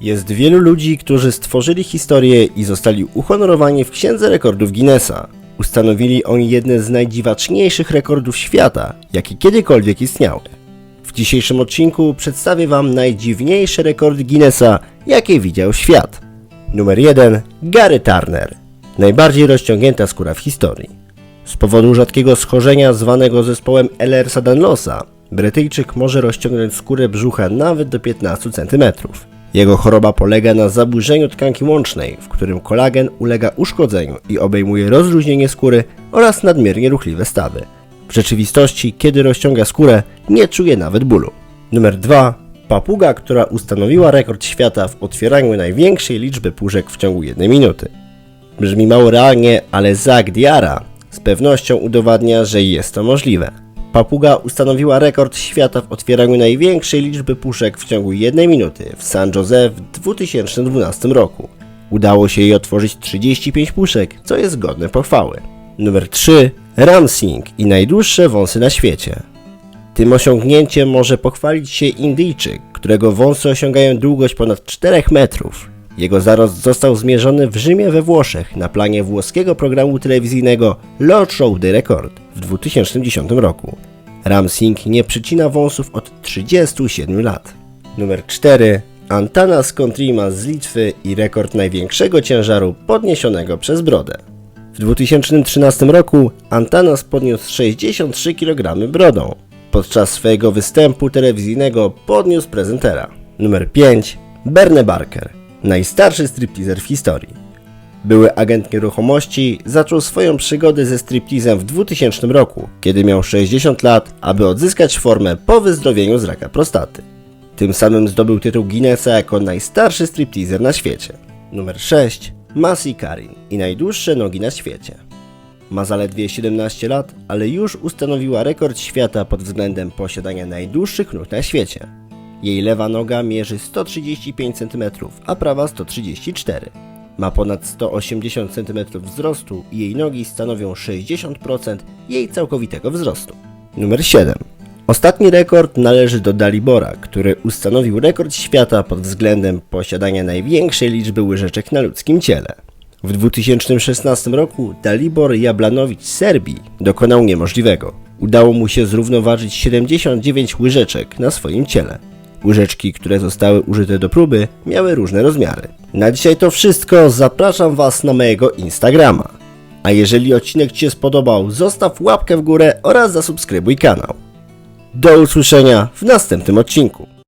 Jest wielu ludzi, którzy stworzyli historię i zostali uhonorowani w Księdze Rekordów Guinnessa. Ustanowili oni jedne z najdziwaczniejszych rekordów świata, jakie kiedykolwiek istniały. W dzisiejszym odcinku przedstawię Wam najdziwniejsze rekordy Guinnessa, jakie widział świat. Numer 1. Gary Turner. Najbardziej rozciągnięta skóra w historii. Z powodu rzadkiego schorzenia zwanego zespołem Ehlers-Danlosa, Brytyjczyk może rozciągnąć skórę brzucha nawet do 15 cm. Jego choroba polega na zaburzeniu tkanki łącznej, w którym kolagen ulega uszkodzeniu i obejmuje rozluźnienie skóry oraz nadmiernie ruchliwe stawy. W rzeczywistości, kiedy rozciąga skórę, nie czuje nawet bólu. Numer 2. Papuga, która ustanowiła rekord świata w otwieraniu największej liczby puszek w ciągu jednej minuty. Brzmi mało realnie, ale Zach Diara z pewnością udowadnia, że jest to możliwe. Papuga ustanowiła rekord świata w otwieraniu największej liczby puszek w ciągu jednej minuty w San Jose w 2012 roku. Udało się jej otworzyć 35 puszek, co jest godne pochwały. Numer 3. Ramsing i najdłuższe wąsy na świecie. Tym osiągnięciem może pochwalić się Indyjczyk, którego wąsy osiągają długość ponad 4 metrów. Jego zarost został zmierzony w Rzymie we Włoszech na planie włoskiego programu telewizyjnego Lord Show the Record w 2010 roku. Ramsing nie przycina wąsów od 37 lat. Numer 4. Antanas Kontrima z Litwy i rekord największego ciężaru podniesionego przez brodę. W 2013 roku Antanas podniósł 63 kg brodą. Podczas swojego występu telewizyjnego podniósł prezentera. Numer 5. Berne Barker, najstarszy stripteaser w historii. Były agent nieruchomości zaczął swoją przygodę ze striptizem w 2000 roku, kiedy miał 60 lat, aby odzyskać formę po wyzdrowieniu z raka prostaty. Tym samym zdobył tytuł Guinnessa jako najstarszy stripteaser na świecie. Numer 6. Masi Karin i najdłuższe nogi na świecie. Ma zaledwie 17 lat, ale już ustanowiła rekord świata pod względem posiadania najdłuższych nóg na świecie. Jej lewa noga mierzy 135 cm, a prawa 134 Ma ponad 180 cm wzrostu i jej nogi stanowią 60% jej całkowitego wzrostu. Numer 7. Ostatni rekord należy do Dalibora, który ustanowił rekord świata pod względem posiadania największej liczby łyżeczek na ludzkim ciele. W 2016 roku Dalibor Jablanowicz z Serbii dokonał niemożliwego. Udało mu się zrównoważyć 79 łyżeczek na swoim ciele. Łyżeczki, które zostały użyte do próby, miały różne rozmiary. Na dzisiaj to wszystko, zapraszam Was na mojego Instagrama. A jeżeli odcinek Ci się spodobał, zostaw łapkę w górę oraz zasubskrybuj kanał. Do usłyszenia w następnym odcinku.